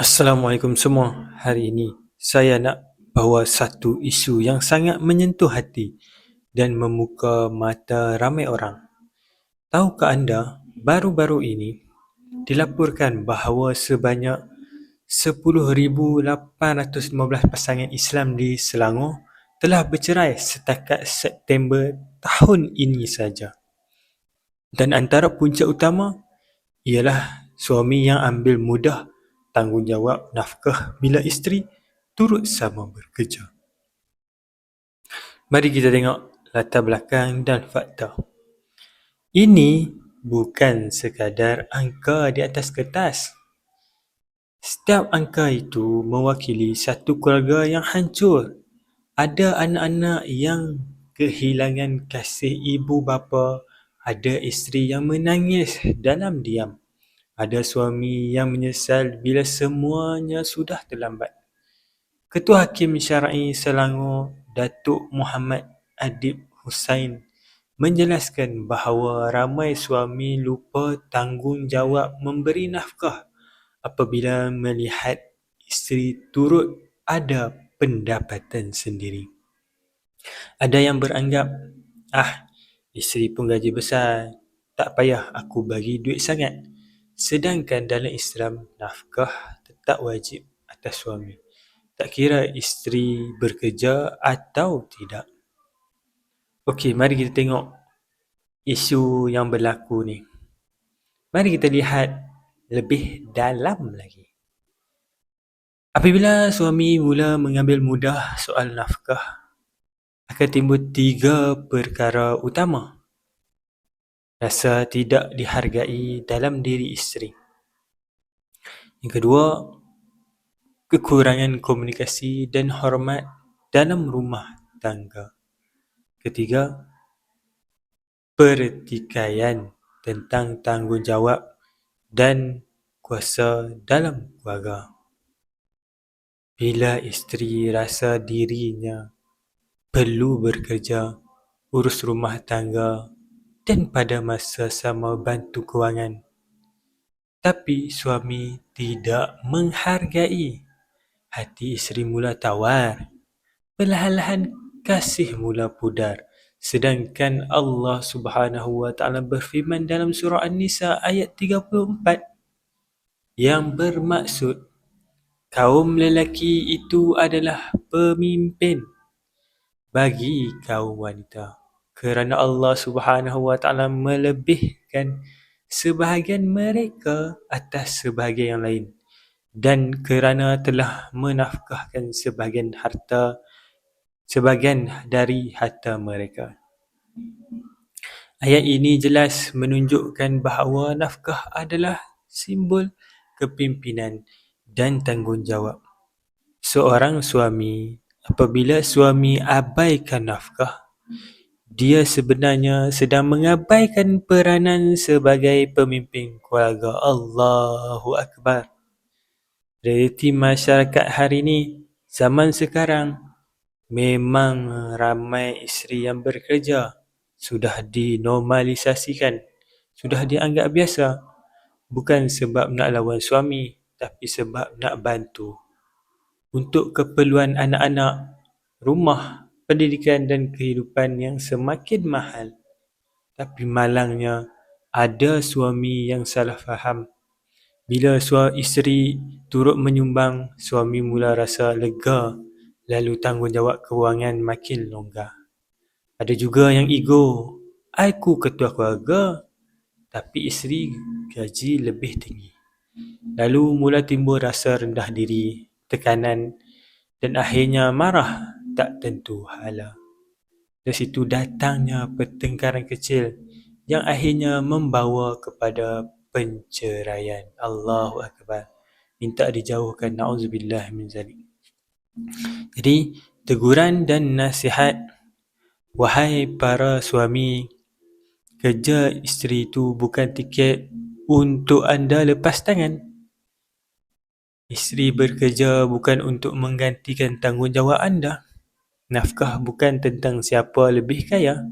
Assalamualaikum semua. Hari ini saya nak bawa satu isu yang sangat menyentuh hati dan membuka mata ramai orang. Tahukah anda, baru-baru ini dilaporkan bahawa sebanyak 10,815 pasangan Islam di Selangor telah bercerai setakat September tahun ini saja. Dan antara punca utama ialah suami yang ambil mudah tanggungjawab nafkah bila isteri turut sama bekerja. Mari kita tengok latar belakang dan fakta. Ini bukan sekadar angka di atas kertas. Setiap angka itu mewakili satu keluarga yang hancur. Ada anak-anak yang kehilangan kasih ibu bapa, ada isteri yang menangis dalam diam. Ada suami yang menyesal bila semuanya sudah terlambat. Ketua Hakim Syar'i Selangor, Datuk Muhammad Adib Hussain menjelaskan bahawa ramai suami lupa tanggungjawab memberi nafkah apabila melihat isteri turut ada pendapatan sendiri. Ada yang beranggap, ah, isteri pun gaji besar, tak payah aku bagi duit sangat. Sedangkan dalam Islam, nafkah tetap wajib atas suami. Tak kira isteri bekerja atau tidak. Okey, mari kita tengok isu yang berlaku ni. Mari kita lihat lebih dalam lagi. Apabila suami mula mengambil mudah soal nafkah, akan timbul tiga perkara utama rasa tidak dihargai dalam diri isteri. Yang kedua, kekurangan komunikasi dan hormat dalam rumah tangga. Ketiga, pertikaian tentang tanggungjawab dan kuasa dalam keluarga. Bila isteri rasa dirinya perlu bekerja, urus rumah tangga, dan pada masa sama bantu kewangan. Tapi suami tidak menghargai. Hati isteri mula tawar. Perlahan-lahan kasih mula pudar. Sedangkan Allah Subhanahu Wa Taala berfirman dalam surah An-Nisa ayat 34 yang bermaksud kaum lelaki itu adalah pemimpin bagi kaum wanita kerana Allah Subhanahu Wa Taala melebihkan sebahagian mereka atas sebahagian yang lain dan kerana telah menafkahkan sebahagian harta sebahagian dari harta mereka. Ayat ini jelas menunjukkan bahawa nafkah adalah simbol kepimpinan dan tanggungjawab. Seorang suami apabila suami abaikan nafkah dia sebenarnya sedang mengabaikan peranan sebagai pemimpin keluarga. Allahu Akbar. Realiti masyarakat hari ini, zaman sekarang, memang ramai isteri yang bekerja. Sudah dinormalisasikan. Sudah dianggap biasa. Bukan sebab nak lawan suami, tapi sebab nak bantu. Untuk keperluan anak-anak, rumah, pendidikan dan kehidupan yang semakin mahal. Tapi malangnya, ada suami yang salah faham. Bila suami isteri turut menyumbang, suami mula rasa lega lalu tanggungjawab kewangan makin longgar. Ada juga yang ego. Aku ketua keluarga, tapi isteri gaji lebih tinggi. Lalu mula timbul rasa rendah diri, tekanan dan akhirnya marah tak tentu hala. Dari situ datangnya pertengkaran kecil yang akhirnya membawa kepada penceraian. Allahu Akbar. Minta dijauhkan. Na'udzubillah min zalik. Jadi, teguran dan nasihat Wahai para suami, kerja isteri itu bukan tiket untuk anda lepas tangan. Isteri bekerja bukan untuk menggantikan tanggungjawab anda. Nafkah bukan tentang siapa lebih kaya,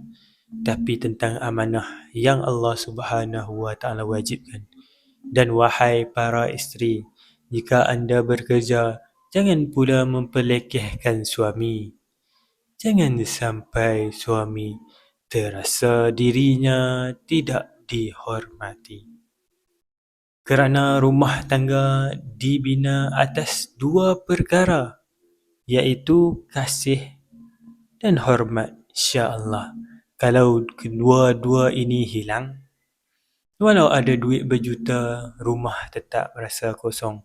tapi tentang amanah yang Allah Subhanahu Wa Taala wajibkan. Dan wahai para isteri, Jika anda bekerja, jangan pula memperlekehkan suami. Jangan sampai suami terasa dirinya tidak dihormati. Kerana rumah tangga dibina atas dua perkara iaitu kasih dan hormat insya-Allah. Kalau kedua-dua ini hilang, walau ada duit berjuta, rumah tetap rasa kosong.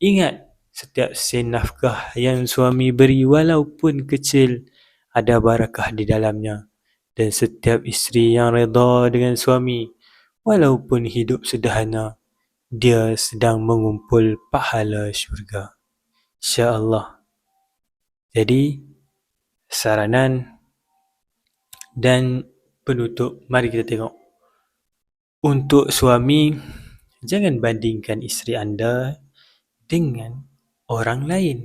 Ingat, setiap sen nafkah yang suami beri walaupun kecil ada barakah di dalamnya. Dan setiap isteri yang redha dengan suami walaupun hidup sederhana, dia sedang mengumpul pahala syurga. Insya-Allah. Jadi, saranan dan penutup, mari kita tengok. Untuk suami, jangan bandingkan isteri anda dengan orang lain.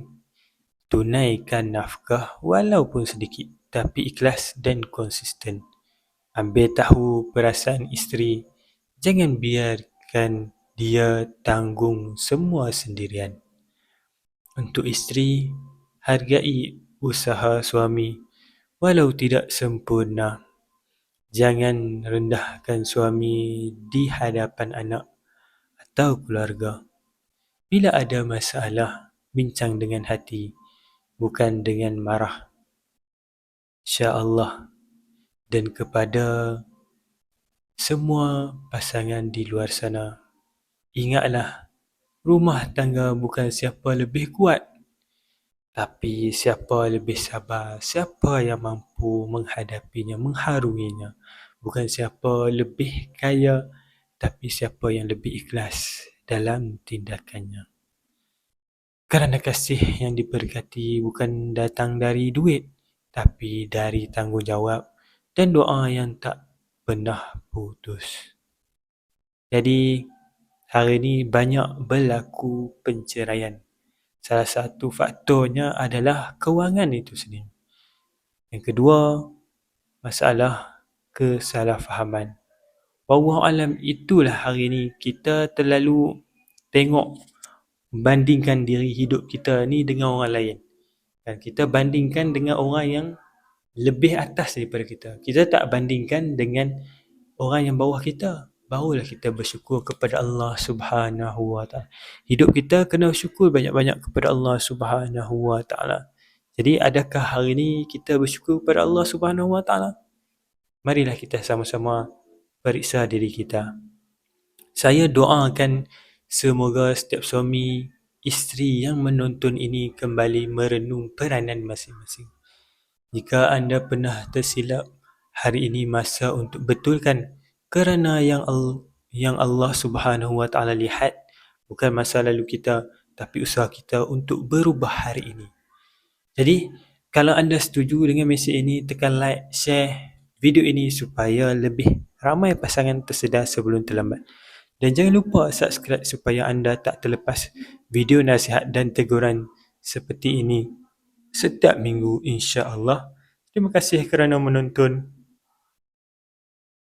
Tunaikan nafkah walaupun sedikit tapi ikhlas dan konsisten. Ambil tahu perasaan isteri, jangan biarkan dia tanggung semua sendirian. Untuk isteri, hargai usaha suami walau tidak sempurna. Jangan rendahkan suami di hadapan anak atau keluarga. Bila ada masalah, bincang dengan hati bukan dengan marah. Insya-Allah. Dan kepada semua pasangan di luar sana, ingatlah rumah tangga bukan siapa lebih kuat tapi siapa lebih sabar, siapa yang mampu menghadapinya, mengharunginya. Bukan siapa lebih kaya tapi siapa yang lebih ikhlas dalam tindakannya. Kerana kasih yang diberkati bukan datang dari duit tapi dari tanggungjawab dan doa yang tak pernah putus. Jadi, hari ini banyak berlaku penceraian. Salah satu faktornya adalah kewangan itu sendiri. Yang kedua, masalah kesalahfahaman. Wallahu alam itulah hari ini kita terlalu tengok bandingkan diri hidup kita ni dengan orang lain. Dan kita bandingkan dengan orang yang lebih atas daripada kita. Kita tak bandingkan dengan orang yang bawah kita barulah kita bersyukur kepada Allah Subhanahu Wa Taala. Hidup kita kena bersyukur banyak-banyak kepada Allah Subhanahu Wa Taala. Jadi adakah hari ini kita bersyukur kepada Allah Subhanahu Wa Taala? Marilah kita sama-sama periksa diri kita. Saya doakan semoga setiap suami isteri yang menonton ini kembali merenung peranan masing-masing. Jika anda pernah tersilap, hari ini masa untuk betulkan kerana yang yang Allah Subhanahu Wa Taala lihat bukan masa lalu kita tapi usaha kita untuk berubah hari ini. Jadi, kalau anda setuju dengan mesej ini, tekan like, share video ini supaya lebih ramai pasangan tersedar sebelum terlambat. Dan jangan lupa subscribe supaya anda tak terlepas video nasihat dan teguran seperti ini setiap minggu insya-Allah. Terima kasih kerana menonton.